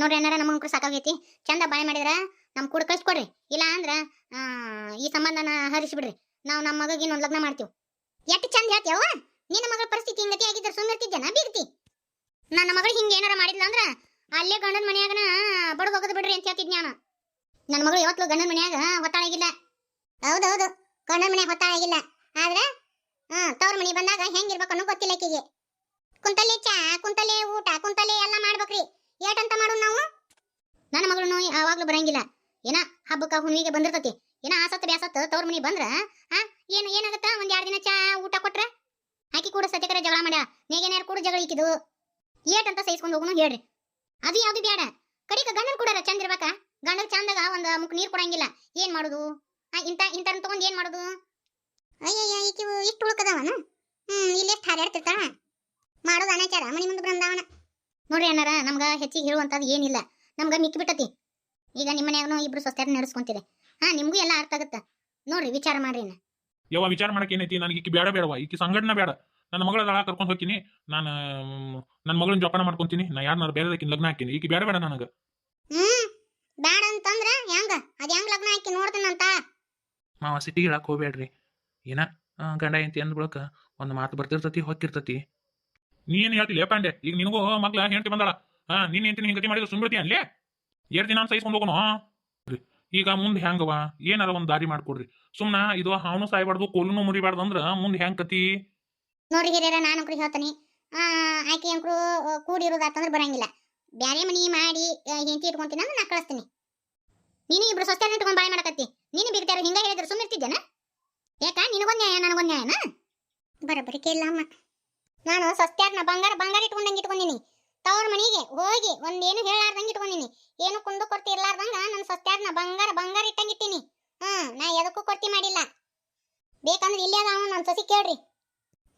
ನೋಡ್ರಿ ಏನಾರ ನಮ್ಮ ಹುಡುಗರು ಸಾಕಾಗೈತಿ ಚಂದ ಬಾಯ್ ಮಾಡಿದ್ರ ನಮ್ ಕೂಡ ಕಳ್ಸಿಕೊಡ್ರಿ. ಇಲ್ಲ ಅಂದ್ರ ಈ ಸಂಬಂಧನ ಹರಿಸಿಬಿಡ್ರಿ. ನಾವು ನಮ್ಮ ಮಗಗೆ ಇನ್ನೊಂದ್ ಲಗ್ನ ಮಾಡ್ತೀವಿ. ಎಷ್ಟು ಚಂದ ಹೇಳ್ತೇವ ನಿನ್ನ ಮಗಳ ಪರಿಸ್ಥಿತಿ ಹಿಂಗತಿ ಆಗಿದ್ರೆ ಸುಮ್ಮನೆ ಬೀಗ್ತಿ. ನನ್ನ ಮಗಳು ಹಿಂಗೆ ಏನಾರ ಮಾಡಿದ್ಲ ಅಂದ್ರ, ಅಲ್ಲೇ ಗಂಡನ ಮನೆಯಾಗನ ಬಡದು ಹೋಗೋದು ಬಿಡ್ರಿ ಅಂತ ಹೇಳ್ತಿದ್ ನಾನು. ನನ್ನ ಮಗಳು ಯಾವತ್ತೂ ಗಂಡನ ಮನೆಯಾಗ ಹೊತ್ತಾಳಾಗಿಲ್ಲ ಹೌದೌದು, ಗಂಡನ ಮನ್ಯಾಗ ಹೊತ್ತಾಳಾಗಿಲ್ಲ ಆದ್ರೆ ಹಾ ತವ್ರ ಮನೆ ಬಂದಾಗ ಹೆಂಗಿರ್ಬೇಕು ಅನ್ನೋ ಗೊತ್ತಿಲ್ಲ ಕಿಗೆ ಕುಂತಲ್ಲಿ ಚಾ, ಕುಂತಲ್ಲಿ ಊಟ, ಕುಂತಲ್ಲಿ ಎಲ್ಲ ಮಾಡ್ಬೇಕ್ರಿ. ಏಟಂತ ಮಾಡು ನಾವು ನನ್ನ ಮಗಳು ಯಾವಾಗ್ಲೂ ಬರಂಗಿಲ್ಲ. ಏನ, ಹಬ್ಬಕ್ಕ ಹುಣ್ಣಿಗೆ ಬಂದಿರ್ತತಿ. ಏನ, ಆಸತ್ತ ಬ್ಯಾಸತ್ ತವ್ರ ಮನಿ ಬಂದ್ರ, ಆ, ಏನ್, ಏನಾಗತ್ತ? ಒಂದ್ ಎರಡ್ ದಿನ ಚಾ, ಊಟ ಕೊಟ್ರ? ಆಕಿ ಕೂಡ ಸತ್ಯಕರ ಜಗಳ ಮಾಡ್ಯ ನೇಗೇನ್ಯಾರ ಕೂಡ ಜಗಳ ಇಕ್ಕಿದು ಏಟ್ ಅಂತ ಸಹಿಸ್ಕೊಂಡು ಹೋಗುನು ಹೇಳ್ರಿ. ಅದು ಯಾವ್ದು ಬೇಡ ಕಡಿಕ ಗಂಡನ್ ಕೂಡ ಚಂದ ಇರ್ಬೇಕ. ಗಂಡನ್ ಚಂದಾಗ ಒಂದ್ ಮುಕ್ ನೀರ್ ಕೊಡಂಗಿಲ್ಲ. ಏನ್ ಮಾಡುದು? ಆ, ಇಂತ ಇಂತ ತಗೊಂಡ್ ಏನ್ ಮಾಡುದು? ಅಯ್ಯಯ್ಯ, ಈಕಿ ಇಷ್ಟು ಉಳ್ಕದವನ? ಹ್ಮ್, ಇಲ್ಲಿ ಎಷ್ಟು ಹಾರಾಡ್ತಿರ್ತಾಳ ಮಾಡೋದು ಅನಾಚಾರ. ಮನಿ ಮುಂದೆ ಬಂದವನ. ನೋಡ್ರಿ ಅಣ್ಣಾರ, ನಮ್ಗ ಹೆಚ್ಚಿಗೆ ಹೇಳುವಂತದ್ ಏನಿಲ್ಲ. ನಮ್ಗ ಮಿಕ್ಕಿ ಬಿಟ್ಟತಿ ಈಗ ನಿಮ್ಮ ಮನ್ಯಾಗನು ಇಬ್ರು ಸ್ವಸ್ಥರ ನಡೆಸ್ಕೊಂತಿದೆ ಹಾ ನಿಮ್ಗೂ ಎಲ್ಲ ಅರ್ಥ ಆಗುತ್ತ. ನೋಡ್ರಿ ವಿಚಾರ ಮಾಡ್ರಿ. ಯಾವ ವಿಚಾರ ಮಾಡಕ್ ಏನೈತಿ? ನನಗೆ ಈಕಿ ಬೇಡ ಬೇಡವಾ ಈಕಿ ಸಂಘಟನೆ ಬೇಡ ನನ್ನ ಮಗಳ ದಳ ಕರ್ಕೊಂಡು ಹೋಗ್ತೀನಿ. ನಾನು ನನ್ನ ಮಗಳನ್ನ ಜೋಪಾನ ಮಾಡ್ಕೊಂತೀನಿ. ನಾ ಯಾರನ್ನಾರು ಬೇರೆ ಲಗ್ನ ಹಾಕಿನಿ ಈಕಿ ಬೇಡ ಬೇಡ ನನಗೆ. ಹ್ಮ್ ಬೇಡ ಅಂತಂದ್ರೆ ಹೆಂಗ? ಅದ್ ಹೆಂಗ್ ಲಗ್ನ ಹಾಕಿ ನೋಡ್ತೀನಂತ? ಮಾವ ಸಿಟಿಗೆ ಹೇಳಕ್ ಹೋಗ್ಬೇಡ್ರಿ. ಏನ? ಆ, ಗಂಡ ಎಂತಿ ಅಂದ್ಬಿಡಕ ಒಂದು ಮಾತು ಬರ್ತಿರ್ತತಿ ಹೊಕ್ಕಿರ್ತತಿ. ನೀ ಏನು ಹೇಳ್ತಿಲ್ಲ? ಪಾಂಡೆ ಈಗ ನಿನಗೂ ಮಗ್ಲ ಹೆಂಡತಿ ಬಂದಾಳ. ಹಾ ನೀನ್ ಹೆಂಡತಿ ಹಿಂಗತಿ ಮಾಡಿದ್ರೆ ಸುಮ್ಬಿಡ್ತಿ ಅಲ್ಲೇ? ಎರಡು ದಿನ ಸಹಿಸ್ಕೊಂಡು ಹೋಗೋಣ? ಈಗ ಮುಂದೆ ಹೆಂಗವ ಏನಾರ ಒಂದು ದಾರಿ ಮಾಡ್ಕೊಡ್ರಿ. ಸುಮ್ನ ಇದು ಹಾವನು ಸಾಯ್ಬಾರ್ದು ಕೋಲುನು ಮುರಿಬಾರ್ದು ಅಂದ್ರ ಮುಂದೆ ಹೆಂಗ್ ಕತಿ? ನೋಡ್ರಿ ಹಿರಿಯರ ನಾನು ಅಂಕ್ರಿ ಹೇಳ್ತೀನಿ. ಆ ಆಕೆ ಅಂಕ್ರು ಕೂಡಿರೋದಾತಂದ್ರೆ ಬರಂಗಿಲ್ಲ. ಬ್ಯಾರೆ ಮನಿ ಮಾಡಿ ಹೆಂಡತಿ ಇಟ್ಕೊಂತೀನಿ ಅಂದ್ರೆ ನಾ ಕಳಿಸ್ತೀನಿ. ನೀನು ಇಬ್ರು ಸ್ವಸ್ಥರ ಇಟ್ಕೊಂಡು ಬಾಯ್ ಮಾಡಕತ್ತಿ. ನೀನು ಬಿಗ್ತಾರ ಹಿಂಗ ಹೇಳಿದ್ರೆ ಸುಮ್ಮಿರ್ತಿದ್ದೇನ ಯಾಕ ನಿನಗೊಂದು ನ್ಯಾಯ ನನಗೊಂದು ನ್ಯಾಯನ? ಬರಬರಿ ಕೇಳ ಅಮ್ಮ. ನಾನು ಸ್ವಸ್ಥ್ಯಾರ್ನ ಬಂಗಾರ ಬಂಗಾರ ಇಟ್ಕೊಂಡಂಗೆ ಇಟ್ಕೊಂಡಿನಿ. ತವ್ರ ಮನೆಗೆ ಹೋಗಿ ಒಂದೇನು ಹೇಳಾರ್ದಂಗೆ ಇಟ್ಕೊಂಡಿನಿ. ಏನು ಕುಂದು ಕೊರ್ತಿ ಇರ್ಲಾರ್ದಂಗ ನನ್ನ ಸ್ವಸ್ಥ್ಯಾರ್ನ ಬಂಗಾರ ಬಂಗಾರ ಇಟ್ಟಂಗಿಟ್ಟಿನಿ. ಹ್ಮ್, ನಾ ಎದಕ್ಕೂ ಕೊರ್ತಿ ಮಾಡಿಲ್ಲ. ಬೇಕಂದ್ರೆ ಇಲ್ಲೇ ಅದಾವ ನನ್ನ ಸೊಸಿ ಕೇಳ್ರಿ.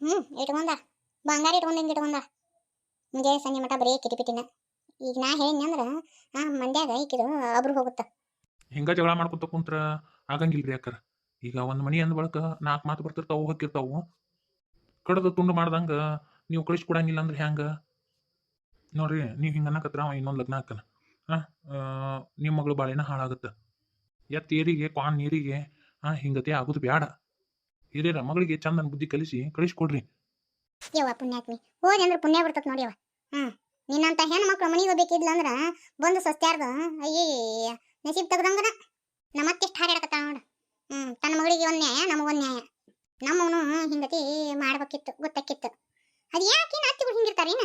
ಹ್ಮ್, ಇಟ್ಕೊಂಡ. ಬಂಗಾರ ಇಟ್ಕೊಂಡಂಗೆ ಇಟ್ಕೊಂಡ. ಮುಂಜಾನೆ ಸಂಜೆ ಮಠ ಬರೀ ಕಿಟಿಪಿಟಿನ ಈಗ ನಾ ಹೇಳಿನಿ ಅಂದ್ರ, ಆ, ಮಂಡ್ಯಾಗ ಈಕಿದು ಅಬ್ರು ಹೋಗುತ್ತ. ಹಿಂಗ ಜಗಳ ಮಾಡ್ಕೊತ ಕುಂತ್ರ? ಆಗಂಗಿಲ್ರಿ ಅಕ್ಕರ. ಈಗ ಒಂದ್ ಮನಿ ಅಂದ ಬಳಕ ನಾಲ್ಕು ಮಾತು ಬರ್ತಿರ್ತಾವು ಹೊಕ್ಕಿರ್ತಾವು ಕಡದ ತುಂಡು ಮಾಡ್ದಂಗ ನೀವು ಕಳಿಸ್ಕೊಡಂಗಿಲ್ಲ ಅಂದ್ರೆ ಹೆಂಗ ನೋಡ್ರಿ, ನೀವು ಹಿಂಗೆ ಅನ್ನಕತ್ರ ಅವ ಇನ್ನೊಂದು ಲಗ್ನ ಹಾಕನ ಆ ನಿಮ್ಮ ಮಗಳು ಬಾಳೆನ ಹಾಳಾಗುತ್ತೆ. ಎತ್ತ ಏರಿಗೆ ಕ್ವಾನ್ ನೀರಿಗೆ ಹಾಂ ಹಿಂಗತೆ ಆಗುದು ಬೇಡ ಹಿರಿಯರ ಮಗಳಿಗೆ ಚಂದನ ಬುದ್ಧಿ ಕಲಿಸಿ, ಕಳಿಸ್ಕೊಡ್ರಿ. ಯವ್ವ ಅಂದ್ರೆ ಪುಣ್ಯ ಬರ್ತದ ನೋಡಿ ನಿನ್ನಂತ ಹೆಣ್ಣು ಮಕ್ಕಳು ಮನೆಗೆ ಬೇಕಿದ್ಲ ಅಂದ್ರ ಬಂದು ಸಸ್ತ್ಯಾರ್ದು ಅಯ್ಯ ನಸೀಬ್ ತೆಗ್ದಂಗನ? ನಮ್ಮತ್ತೆಷ್ಟು ಹಾರಾಡಕತ್ತ ನೋಡ. ಹ್ಮ್, ತನ್ನ ಮಗಳಿಗೆ ಒಂದ್ ನ್ಯಾಯ ನಮಗೊಂದ್ ನ್ಯಾಯ. ನಮ್ಮವನು ಹಿಂಗತಿ ಮಾಡ್ಬೇಕಿತ್ತು, ಗೊತ್ತಾಕಿತ್ತು. ಅದ್ ಯಾಕೆ ಅತ್ತಿಗಳು ಹಿಂಗಿರ್ತಾರೇನ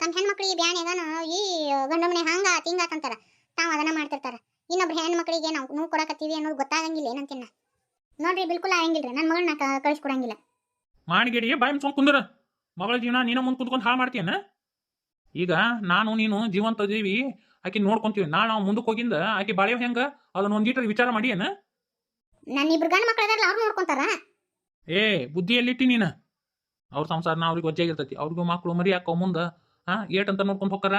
ತಮ್ಮ ಹೆಣ್ಮಕ್ಳಿಗೆ ಬ್ಯಾನ್ಯಾಗನ ಈ ಗಂಡ ಮನೆ ಹಂಗ ತಿಂಗಾತಂತಾರ ತಾವು ಅದನ್ನ ಮಾಡ್ತಿರ್ತಾರ. ಇನ್ನೊಬ್ರು ಹೆಣ್ಮಕ್ಳಿಗೆ ನಾವು ನೋವು ಕೊಡಕತ್ತೀವಿ ಅನ್ನೋದು ಗೊತ್ತಾಗಂಗಿಲ್ಲ ಏನಂತಿನ್ನ ನೋಡ್ರಿ ಬಿಲ್ಕುಲ್ ಆಗಂಗಿಲ್ರಿ ನನ್ನ ಮಗಳನ್ನ ಕಳಿಸ್ಕೊಡಂಗಿಲ್ಲ ಮಾಡಿಗೆಡಿಗೆ ಬಾಯಿ ಮುಚ್ಕೊಂಡ್ ಕುಂದ್ರ. ಮಗಳ ಜೀವನ ನೀನ ಮುಂದೆ ಕುಂತ್ಕೊಂಡು ಹಾಳು ಮಾಡ್ತೀಯನ? ಈಗ ನಾನು ನೀನು ಜೀವಂತ ಜೀವಿ ಆಕಿ ನೋಡ್ಕೊಂತೀವಿ. ನಾ ನಾವು ಮುಂದಕ್ಕೆ ಹೋಗಿಂದ ಆಕಿ ಬಾಳೆವ್ ಹೆಂಗ? ಅದನ್ನ ಒಂದೀಟರ್ ವಿಚಾರ ಮಾಡಿ ಏನ ನನ್ನ ಇಬ್ರು ಗಂಡ ಮಕ್ಳು ಅದಾರಲ್ಲ ಅವ್ರು ನೋಡ್ಕೊಂತಾರ? ಏ ಬುದ್ಧಿ ಎಲ್ಲಿಟ್ಟಿ ನೀನ. ಅವ್ರ ಸಂಸಾರನ ಅವ್ರಿಗೆ ವಜ್ಜಾಗಿರ್ತೈತಿ ಅವ್ರಿಗೂ ಮಕ್ಳು ಮರಿ ಹಾಕೋ ಮುಂದ ಹಾ ಏಟ್ ಅಂತ ನೋಡ್ಕೊಂಡ್ ಹೋಗಾರ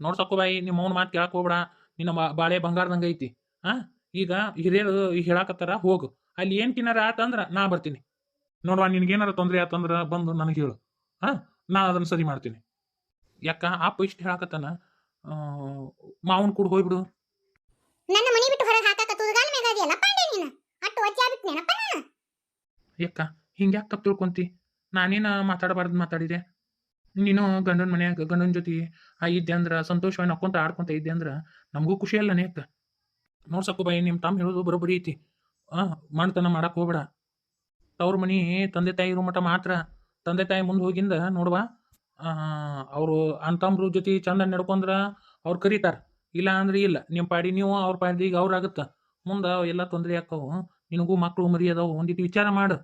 ನೋಡ್ಸಕ್ಕು ಬಾಯಿ ನಿಮ್ಮ ಅವ್ನ ಮಾತು ಕೇಳಕ್ ಹೋಗ್ಬೇಡ. ನಿನ್ನ ಬಾಳೆ ಬಂಗಾರದಂಗ ಐತಿ. ಹಾ ಈಗ ಹಿರಿಯರು ಹೇಳಾಕತ್ತಾರ ಹೋಗು. ಅಲ್ಲಿ ಏನ್ ತಿನ್ನಾರ ಆತಂದ್ರ ನಾ ಬರ್ತೀನಿ. ನೋಡ್ವಾ ನಿನ್ಗೇನಾರ ತೊಂದ್ರೆ ಆತಂದ್ರ ಬಂದು ನನಗೆ ಹೇಳು. ಹಾ ನಾ ಅದನ್ನ ಸರಿ ಮಾಡ್ತೀನಿ. ಯಾಕ ಅಪ್ಪ ಇಷ್ಟು ಹೇಳಾಕತ್ತಾನ? ಮಾವನ್ ಕೂಡ ಹೋಗ್ಬಿಡು ನನ್ನ ಮನಿ ಬಿಟ್ಟು ಹೊರಗೆ ಹಾಕಾಕ ತುದಗಾಲ ಮೇಲೆ ಅದೆಯಲ್ಲ ಪಾಂಡೆ ನೀನು? ಅಟ್ಟು ವಜ್ಜೆ ಆಗ್ಬಿಟ್ನೇನಪ್ಪ ನಾನು? ಯಾಕ ಹಿಂಗ್ಯಾಕ ತಪ್ಪು ತಿಳ್ಕೊಂತಿ? ನಾನೇನ ಮಾತಾಡಬಾರ್ದು ಮಾತಾಡಿದೆ? ನೀನು ಗಂಡನ ಮನ್ಯಾಗ, ಗಂಡನ ಜೊತೆ ಆ ಇದ್ದೆ ಅಂದ್ರ, ಸಂತೋಷವಾಗಿ ನಕ್ಕೊಂತ ಆಡ್ಕೊಂತ ಇದ್ದೆ ಅಂದ್ರ ನಮಗೂ ಖುಷಿ ಅಲ್ಲ ನೇಕ ನೋಡ್ಸಕ್ಕು ಬಾಯಿ ನಿಮ್ಮ ತಮ್ಮ ಹೇಳೋದು ಬರೋಬ್ಬರಿ ಐತಿ. ಹಾಂ ಮಾಡ್ತಾನ ಮಾಡಕ್ಕೆ ಹೋಗ್ಬೇಡ. ತವ್ರ ಮನೆ ತಂದೆ ತಾಯಿ ಇರೋ ಮಠ ಮಾತ್ರ. ತಂದೆ ತಾಯಿ ಮುಂದೆ ಹೋಗಿಂದ ನೋಡ್ವಾ ಅವರು ಅಂತಂಬ್ರ ಜೊತೆ ಚಂದ ನಡ್ಕೊಂಡ್ರ ಅವ್ರು ಕರೀತಾರ. ಇಲ್ಲ ಅಂದ್ರೆ ಇಲ್ಲ ನಿಮ್ಮ ಪಾಡಿ ನೀವು ಅವ್ರ ಈಗ ಅವ್ರು ಆಗುತ್ತ. ಮುಂದೆ ಎಲ್ಲ ತೊಂದರೆ ಆಕ್ಕವು ನಿನಗೂ ಮಕ್ಕಳು ಮರಿ ಅದಾವು. ಒಂದಿಟ್ಟು ವಿಚಾರ ಮಾಡು.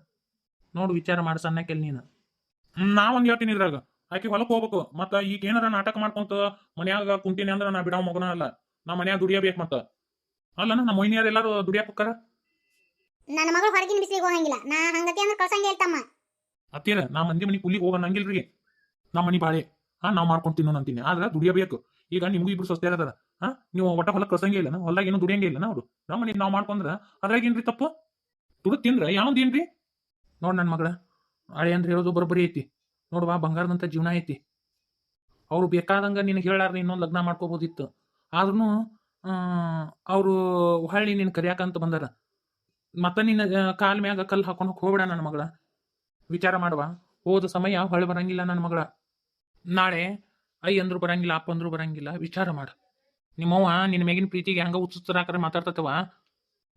ನೋಡು, ವಿಚಾರ ಮಾಡು ಸಣ್ಣಕ್ಕೆಲ್ ನೀನು. ನಾವೊಂದು ಹೇಳ್ತೀನಿ ಇದ್ರಾಗ. ಆಕಿ ಹೊಲಕ್ಕೆ ಹೋಗ್ಬೇಕು. ಮತ್ತ ಈಗ ಏನಾರ ನಾಟಕ ಮಾಡ್ಕೊಂತ ಮನ್ಯಾಗ ಕುಂತೀನಿ ಅಂದ್ರ ನಾ ಬಿಡೋ ಮಗನ ಅಲ್ಲ. ನಾ ಮನ್ಯಾಗ ದುಡಿಯಬೇಕು ಮತ್ತ. ಅಲ್ಲ ನಮ್ಮ ಮೊಯ್ನಿಯರ್ ಎಲ್ಲಾರು ದುಡಿಯಾಕ ಹೋಗ್ತಾರ ನನ್ನ ಮಗಳು ಹೊರಗಿನ ಬಿಸಿಲಿಗೆ ಹೋಗಂಗಿಲ್ಲ. ನಾ ಹಂಗತಿ ಅಂದ್ರೆ ಕಳ್ಸಂಗೆ ಹೇಳ್ತಮ್ಮ. ಅತ್ತೀರ ನಾ ಮಂದಿ ಮನಿ ಕೂಲಿಗೆ ಹೋಗಂಗಿಲ್ರಿ ನಮ್ಮ ಮನಿ ಬಾಳೆ. ಹಾ ನಾವ್ ಮಾಡ್ಕೊಂಡ್ ತಿನ್ನೋಣ ಅಂತೀನಿ. ಆದ್ರ ದುಡಿಯಬೇಕು. ಈಗ ನಿಮ್ಗೂ ಇಬ್ರು ಸಸ್ತೆ ಅದಾರ? ಹಾ ನೀವು ಒಟ್ಟ ಹೊಲ ಕಳ್ಸಂಗೆ ಇಲ್ಲ ಹೊಲ್ದಾಗ ಏನು ದುಡಿಯಂಗೆ ಇಲ್ಲ ಅವ್ರು? ನಮ್ಮ ಮನಿ ನಾವ್ ಮಾಡ್ಕೊಂಡ್ರ ಅದ್ರಾಗ ಏನ್ರಿ ತಪ್ಪು? ದುಡಿತಿನ್ರ ತಿಂದ್ರ? ಯಾವ್ದು ಏನ್ರಿ? ನೋಡ್ ನನ್ನ ಮಗಳ. ಹಳೆ ಅಂದ್ರೆ ಹೇಳೋದು ಬರೋಬ್ಬರಿ ಐತಿ. ನೋಡುವ ಬಂಗಾರದಂತ ಜೀವನ ಐತಿ. ಅವ್ರು ಬೇಕಾದಂಗೆ ನಿನಗೆ ಹೇಳಾರ ಇನ್ನೊಂದು ಲಗ್ನ ಮಾಡ್ಕೋಬೋದಿತ್ತು. ಆದ್ರೂ ಅವರು ಹೊಳ್ಳಿ ನಿನ್ನ ಕರಿಯಾಕಂತ ಬಂದಾರ. ಮತ್ತೆ ನಿನ್ನ ಕಾಲ ಮ್ಯಾಗ ಕಲ್ಲು ಹಾಕೊಂಡು ಹೋಗ್ಬೇಡ ನನ್ನ ಮಗಳ. ವಿಚಾರ ಮಾಡುವ. ಹೋದ ಸಮಯ ಹೊಳೆ ಬರಂಗಿಲ್ಲ ನನ್ನ ಮಗಳ. ನಾಳೆ, ಐ ಅಂದ್ರು ಬರಂಗಿಲ್ಲ, ಅಪ್ಪ ಅಂದ್ರು ಬರಂಗಿಲ್ಲ, ವಿಚಾರ ಮಾಡು. ನಿಮ್ಮವ್ವ ನಿನ್ನ ಮೇಗಿನ ಪ್ರೀತಿಗೆ ಹೆಂಗ ಉತ್ಸುತ್ತರಾಕರೆ ಮಾತಾಡ್ತತವ?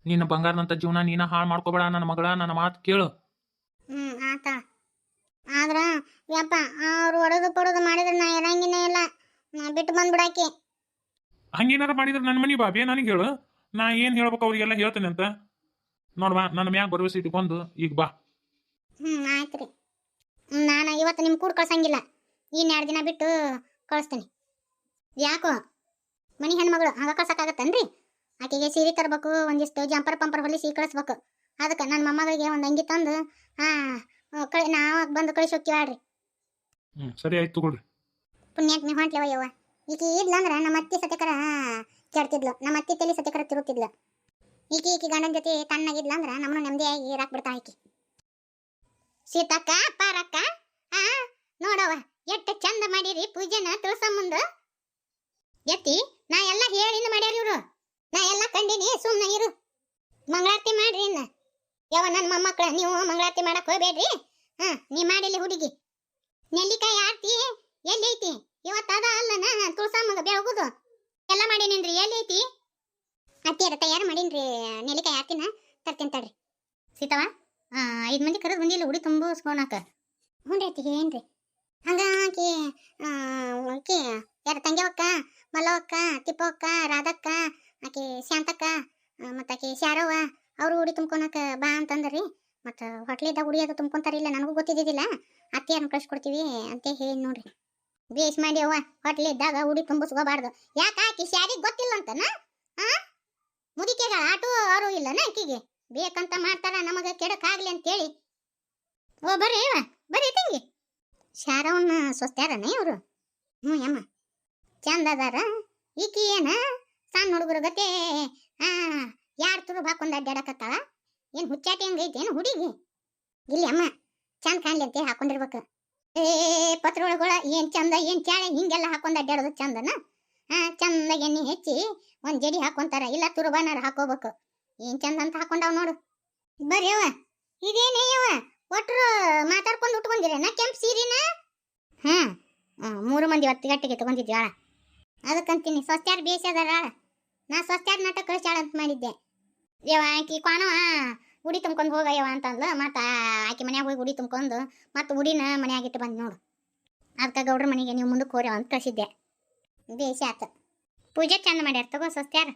ನಿನ್ನ ಬಂಗಾರದಂತ ಜೀವನ ನೀನ ಹಾಳು ಮಾಡ್ಕೋಬೇಡ ನನ್ನ ಮಗಳ, ನನ್ನ ಮಾತು ಕೇಳು. ಯಪ್ಪ ಅವ್ರು ಹೊಡೆದು ಪಡೋದು ಮಾಡಿದ್ರೆ ನಾ ಇರಂಗಿನೇ ಇಲ್ಲ. ನಾ ಬಿಟ್ಟು ಬಂದ್ಬಿಡಾಕಿ. ಹಂಗೇನಾರ ಮಾಡಿದ್ರೆ ನನ್ನ ಮನೆ ಬಾಬಿ ನನಗೆ ಹೇಳು. ನಾ ಏನು ಹೇಳ್ಬೇಕು ಅವ್ರಿಗೆಲ್ಲ ಹೇಳ್ತೇನೆ ಅಂತ. ನೋಡ್ವಾ ನನ್ನ ಮ್ಯಾಗ ಭರವಸೆ ಇಟ್ಕೊಂಡು ಈಗ ಬಾ. ಹ್ಮ್ ಆಯ್ತು ರೀ ನಾನು ಇವತ್ತು ನಿಮ್ಮ ಕೂಡ ಕಳ್ಸಂಗಿಲ್ಲ. ಇನ್ನು ಎರಡು ದಿನ ಬಿಟ್ಟು ಕಳಿಸ್ತೀನಿ. ಯಾಕೋ? ಮನಿ ಹೆಣ್ಮಗಳು ಹಂಗ ಕಳ್ಸಕ್ಕಾಗತ್ತನ್ರಿ? ಆಕೆಗೆ ಸೀರೆ ತರ್ಬೇಕು ಒಂದಿಷ್ಟು ಜಂಪರ್ ಪಂಪರ್ ಹೊಲಿಸಿ ಕಳಿಸ್ಬೇಕು. ಅದಕ್ಕೆ ನನ್ನ ಮೊಮ್ಮಗಳಿಗೆ ಒಂದು ಅಂಗಿ ತಂದು ಹಾ ಕಳಿ ನಾವು ಬಂದು ಕಳಿಸಿ ಹೋಗ್ತೀವಾಳ್ರಿ ಸರಿ ಆಯ್ತು ತಗೊಳ್ರಿ. ಪುಣ್ಯಾತ್ಮಿ ಹೊಂಟ್ಲವ ಯವ್ವ ಈಕಿ ಇದ್ಲಂದ್ರ ನಮ್ಮ ಅತ್ತಿ ಸತ್ಯಕರ ಕೆಡ್ತಿದ್ಲು ನಮ್ಮ ಅತ್ತಿ ತಲೆ ಸತ್ಯಕರ ತಿರುತ್ತಿದ್ಲು ಈಕಿ ಈಕಿ ಗಂಡನ ಜೊತೆ ತಣ್ಣಗಿದ್ಲಂದ್ರ ನಮ್ಮನ್ನು ನೆಮ್ಮದಿಯಾಗಿ ಇರಾಕ್ ಬಿಡ್ತಾ ಈಕಿ. ಸೀತಕ್ಕ, ಪಾರಕ್ಕ, ಆ ನೋಡವ ಎಷ್ಟ ಚಂದ ಮಾಡಿರಿ ಪೂಜೆನ ತುಳಸ ಮುಂದ. ಎತ್ತಿ, ನಾ ಎಲ್ಲ ಹೇಳಿಂದ ಮಾಡ್ಯಾರ ಇವ್ರು. ನಾ ಎಲ್ಲ ಕಂಡಿನಿ ಸುಮ್ಮನೆ ಇರು. ಮಂಗಳಾರತಿ ಮಾಡ್ರಿ ಇನ್ನ. ಯಾವ ನನ್ನ ಮೊಮ್ಮಕ್ಕಳ ನೀವು ಮಂಗಳಾರತಿ ಮಾಡಕ್ ಹೋಗ್ಬೇಡ್ರಿ. ಹಾ, ನೀ ಮಾಡಿಲಿ ಹುಡುಗಿ. ನೆಲ್ಲಿಕಾಯಿ ಆರ್ತಿ ಎಲ್ಲಿ ಐತಿ? ಅದ ಅಲ್ಲನ ತುಳಸಮ್ಮಗ ಬೆಳಗುದು. ಎಲ್ಲ ಮಾಡೀನಿನ್ರಿ, ಎಲ್ಲಿ ಐತಿ? ಅತ್ತಿಯರ ತಯಾರು ಮಾಡೀನ್ರಿ, ನೆಲ್ಲಿಕಾಯಿ ಆರ್ತಿನ ತರ್ತೀನಿ ತಡ್ರಿ. ಸೀತವ ಐದು ಮಂದಿ ಕರೆದು ಬಂದಿಲ್ಲ ಉಡಿ ತುಂಬಿಸ್ಕೊಳಕ ಹ್ಞೂ ರೀ ಅತ್ತಿ, ಏನ್ರಿ? ಹಂಗ ಆಕಿ ಆಕಿ, ಯಾರ ತಂಗ್ಯವಕ್ಕ ಮಲ್ಲವಕ್ಕ ತಿಪ್ಪವಕ್ಕ, ರಾಧಕ್ಕ, ಆಕಿ ಶಾಂತಕ್ಕ ಮತ್ತು ಆಕೆ ಶಾರವ್ವ, ಅವರು ಉಡಿ ತುಂಬ್ಕೊಳಕ ಬಾ ಅಂತಂದ್ರಿ. ಮತ್ತು ಹೋಟ್ಲಿದ್ದಾಗ ಉಡಿ ಅದು ತುಂಬ್ಕೊಂತಾರಿಲ್ಲ ನನಗೂ ಗೊತ್ತಿದ್ದಿದ್ದಿಲ್ಲ. ಅತ್ತೆಯನ್ನು ಕಳ್ಸಿಕೊಡ್ತೀವಿ ಅಂತ ಹೇಳಿ ನೋಡ್ರಿ. ಬೇಸ್ ಮಾಡಿ ಅವ್ವ ಹೋಟ್ಲ್ ಇದ್ದಾಗ ಉಡಿ ತುಂಬಿಸ್ಕೋಬಾರ್ದು ಯಾಕೆ ಆಕಿ ಶಾರಿಗೆ ಗೊತ್ತಿಲ್ಲ ಅಂತನ? ಆ? ಮುದಿಕೆಗ ಆಟೋ ಅವರು ಇಲ್ಲನ ಆಕಿಗೆ? ಬೇಕಂತ ಮಾಡ್ತಾರ, ನಮಗೆ ಕೆಡಕಾಗ್ಲಿ ಅಂತೇಳಿ. ಓ, ಬರ್ರಿ ಇವ ಬರ್ರಿ ತಂಗಿ. ಶಾರವನ್ನ ಸ್ವಸ್ತ್ಯಾರನೇ ಇವರು? ಹ್ಞೂ ಯಮ್ಮ. ಚಂದ ಅದಾರ. ಈಕಿ ಏನ? ಸಣ್ಣ ಹುಡುಗರು ಗತೆ. ಹಾಂ ಯಾರು ತುರು ಹಾಕೊಂಡು ಅಡ್ಡಾಡಕತ್ತಾಳ ಏನ್ ಹುಚ್ಚಾಟಿ ಹಂಗೈತಿ ಏನು ಹುಡುಗಿ? ಇಲ್ಲಿ ಅಮ್ಮ ಚಂದ ಕಾಣ್ಲಿ ಅಂತ ಹಾಕೊಂಡಿರ್ಬೇಕು. ಏ, ಪತ್ರೊಳಗೊಳ ಏನ್ ಚಂದ, ಏನ್ ಚಾಳೆ? ಹಿಂಗೆಲ್ಲ ಹಾಕೊಂಡ್ ಅಡ್ಡಾಡೋದು ಚಂದನ? ಹಾ, ಚಂದ ಎಣ್ಣೆ ಹೆಚ್ಚಿ ಒಂದ್ ಜಡಿ ಹಾಕೊಂತಾರ. ಇಲ್ಲ ತುರುಬಾನಾರ ಹಾಕೋಬೇಕು. ಏನ್ ಚಂದ ಅಂತ ಹಾಕೊಂಡವ್ ನೋಡು. ಬರ್ರಿ ಅವ ಇದೇನೇ ಅವ ಒಟ್ರು ಮಾತಾಡ್ಕೊಂಡು ಉಟ್ಕೊಂಡಿರೇನ? ಕೆಂಪ್ ಸೀರಿನ? ಹಾ ಮೂರು ಮಂದಿ ಒತ್ತಿಗಟ್ಟಿಗೆ ತಗೊಂಡಿದ್ವಿ ಆಳ. ಅದಕ್ಕಂತೀನಿ. ಸ್ವಸ್ತ್ಯಾರ ಬೇಸದಾರ ನಾ ಸ್ವಸ್ತ್ಯಾರ ನಾಟಕ ಕಳಿಸ್ಯಾಳ ಅಂತ ಮಾಡಿದ್ದೆ. ಯವ್ವ, ಆಕಿ ಕ್ವಾಣವ ಉಡಿ ತುಂಬ್ಕೊಂಡು ಹೋಗಯ್ಯವ ಅಂತಂದ್ಲು. ಮತ್ತು ಆಕಿ ಮನ್ಯಾಗ ಹೋಗಿ ಉಡಿ ತುಂಬ್ಕೊಂಡು ಮತ್ತು ಉಡಿನ ಮನ್ಯಾಗ ಇಟ್ಟು ಬಂದು ನೋಡು. ಅದಕ್ಕೆ ಗೌಡ್ರ ಮನೆಗೆ ನೀವು ಮುಂದಕ್ಕೆ ಹೋರ್ಯವ ಅಂತ ಕಳಿಸಿದ್ದೆ. ಬೇಸಿ ಆತು. ಪೂಜೆ ಚಂದ ಮಾಡ್ಯಾರ, ತಗೋ ಸಸ್ತ್ಯಾರ.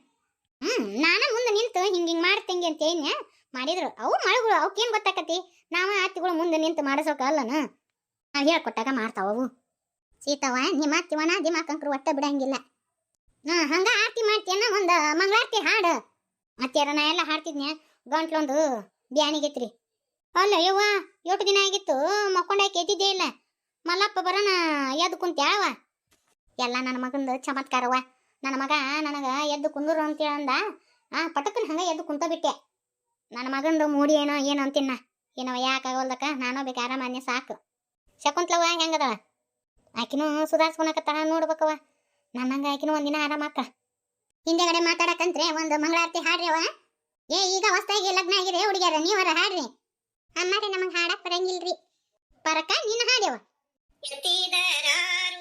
ಹ್ಞೂ ನಾನು ಮುಂದೆ ನಿಂತು ಹಿಂಗೆ ಹಿಂಗೆ ಮಾಡ್ತಂಗೆ ಅಂತ ಏನ್ಯ ಮಾಡಿದ್ರು. ಅವು ಮಳಗಳು ಅವಕ್ಕೇನು ಗೊತ್ತಾಕತಿ? ನಾವು ಅತ್ತಿಗಳು ಮುಂದೆ ನಿಂತು ಮಾಡಿಸೋಕೆ ಅಲ್ಲನ? ನಾವು ಹೇಳ್ಕೊಟ್ಟಾಗ ಮಾಡ್ತಾವವು ಸೀತವ ನಿಮ್ಮ ಅತ್ತಿವನ ದಿಮಾಕಂಕರು ಒಟ್ಟ ಬಿಡಂಗಿಲ್ಲ. ಹಾ ಹಂಗ ಆರತಿ ಮಾಡ್ತೀಯನ್ನ ಒಂದು ಮಂಗಳಾರತಿ ಹಾಡು. ಅತ್ತಿಯರ ನಾ ಎಲ್ಲ ಹಾಡ್ತಿದ್ನ ಗಂಟ್ಲೊಂದು ಬ್ಯಾನಿಗೆತ್ರಿ. ಅಲ್ಲ ಯವ್ವ, ಎಷ್ಟು ದಿನ ಆಗಿತ್ತು? ಮಕ್ಕೊಂಡಾಕಿ ಎದ್ದಿದ್ದೇ ಇಲ್ಲ. ಮಲ್ಲಪ್ಪ ಬರೋಣ, ಎದ್ದು ಕುಂತ್ಯಾವ ಎಲ್ಲ ನನ್ನ ಮಗಂದು ಚಮತ್ಕಾರವ ನನ್ನ ಮಗ ನನಗೆ ಎದ್ದು ಕುಂದ್ರು ಅಂತೇಳಿ ಅಂದ ಆ, ಪಟಕನ್ ಹಂಗ ಎದ್ದು ಕುಂತ ಬಿಟ್ಟೆ ನನ್ನ ಮಗಂದು ಮೂಡಿ ಏನೋ ಏನೋ ಅಂತಿನ್ನ. ಏನೋ ಯಾಕಾಗಲ್ದಕ್ಕ ನಾನು ಬೇಕು ಆರಾಮಾನ್ಯ ಸಾಕು. ಶಕುಂತ್ಲವ ಹೆಂಗದಳ? ಆಕಿನೂ ಸುಧಾರಿಸ್ಕೊಳಕತ್ತಾಳ ನೋಡ್ಬೇಕವ ನನ್ನಂಗ ಆಕಿನೂ ಒಂದಿನ ಆರಾಮಾಕ ಹಿಂದೆಗಡೆ ಮಾತಾಡಕಂತ್ರೆ ಒಂದು ಮಂಗಳಾರತಿ ಹಾಡ್ರಿ ಅವ ಏ, ಈಗ ಹೊಸದಾಗಿ ಲಗ್ನ ಆಗಿದೆ ಹುಡುಗಿಯರ ನೀವರ ಹಾಡ್ರಿ? ಅಮ್ಮಾರೆ ನಮಗ್ ಹಾಡಕ್ ಬರಂಗಿಲ್ರಿ. ಪರಕ, ನೀನು ಹಾಡ್ಯವ ಯತಿದರಾರುತಿ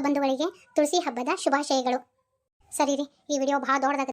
ಬಂಧುಗಳಿಗೆ ತುಳಸಿ ಹಬ್ಬದ ಶುಭಾಶಯಗಳು. ಸರಿ ರೀ ಈ ವಿಡಿಯೋ ಬಹಳ ದೊಡ್ಡದಾಗ